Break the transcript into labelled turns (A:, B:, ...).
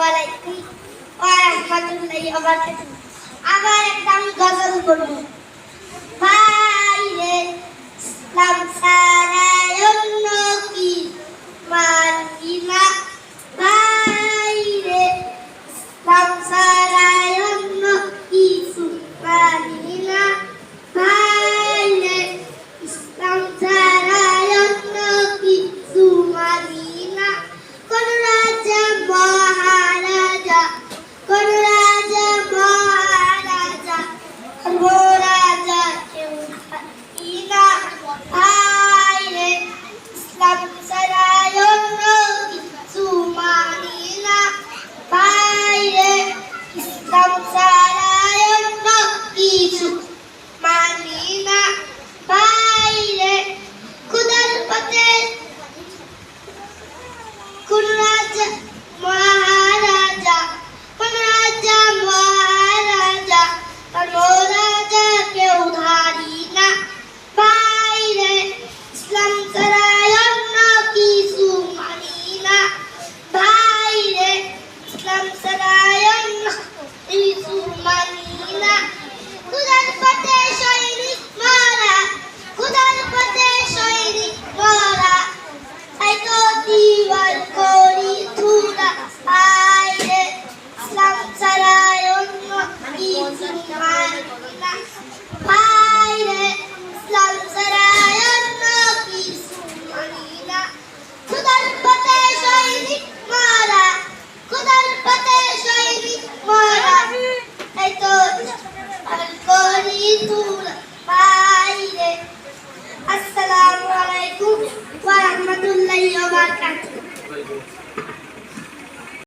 A: আলাইকুম ওয়া আবার একটা আমি গজল করব। pirate, slum,